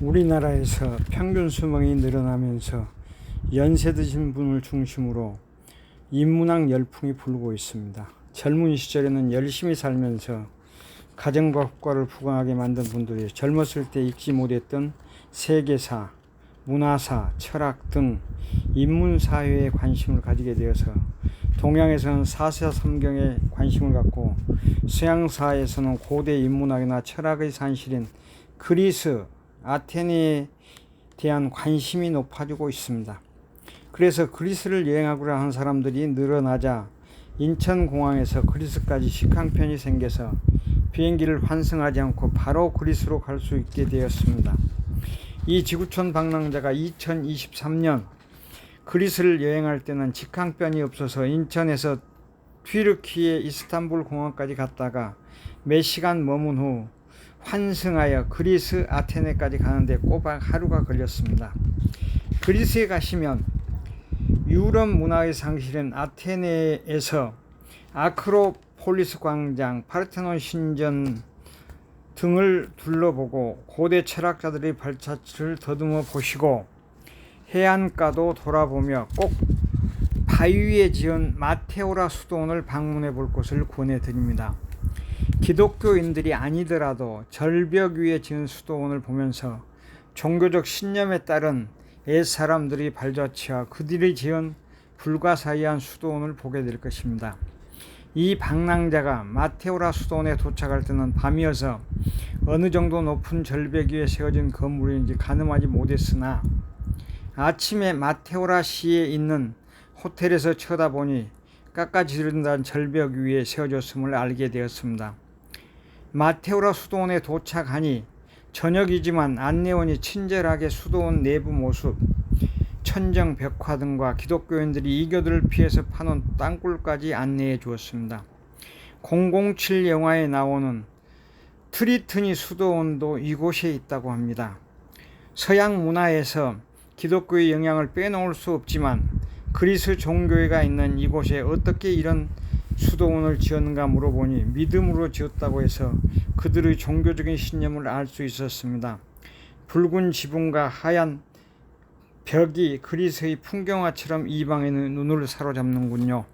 우리나라에서 평균 수명이 늘어나면서 연세 드신 분을 중심으로 인문학 열풍이 불고 있습니다. 젊은 시절에는 열심히 살면서 가정과 국가를 부강하게 만든 분들이 젊었을 때 읽지 못했던 세계사, 문화사, 철학 등 인문사회에 관심을 가지게 되어서 동양에서는 사사 삼경에 관심을 갖고 서양사에서는 고대 인문학이나 철학의 산실인 그리스, 아테네에 대한 관심이 높아지고 있습니다. 그래서 그리스를 여행하고자 하는 사람들이 늘어나자 인천공항에서 그리스까지 직항편이 생겨서 비행기를 환승하지 않고 바로 그리스로 갈 수 있게 되었습니다. 이 지구촌 방랑자가 2023년 그리스를 여행할 때는 직항편이 없어서 인천에서 튀르키예 이스탄불 공항까지 갔다가 몇 시간 머문 후 환승하여 그리스 아테네까지 가는데 꼬박 하루가 걸렸습니다. 그리스에 가시면 유럽 문화의 상실인 아테네에서 아크로폴리스 광장, 파르테논 신전 등을 둘러보고 고대 철학자들의 발자취를 더듬어 보시고 해안가도 돌아보며 꼭 바위 위에 지은 마테오라 수도원을 방문해 볼 것을 권해 드립니다. 기독교인들이 아니더라도 절벽 위에 지은 수도원을 보면서 종교적 신념에 따른 옛 사람들이 발자취와 그들이 지은 불가사의한 수도원을 보게 될 것입니다. 이 방랑자가 마테오라 수도원에 도착할 때는 밤이어서 어느 정도 높은 절벽 위에 세워진 건물인지 가늠하지 못했으나 아침에 마테오라 시에 있는 호텔에서 쳐다보니 깎아지른다는 절벽 위에 세워졌음을 알게 되었습니다. 마테오라 수도원에 도착하니 저녁이지만 안내원이 친절하게 수도원 내부 모습, 천정 벽화 등과 기독교인들이 이교들을 피해서 파는 땅굴까지 안내해 주었습니다. 007 영화에 나오는 트리트니 수도원도 이곳에 있다고 합니다. 서양 문화에서 기독교의 영향을 빼놓을 수 없지만 그리스 종교회가 있는 이곳에 어떻게 이런 수도원을 지었는가 물어보니 믿음으로 지었다고 해서 그들의 종교적인 신념을 알 수 있었습니다. 붉은 지붕과 하얀 벽이 그리스의 풍경화처럼 이방인의 눈을 사로잡는군요.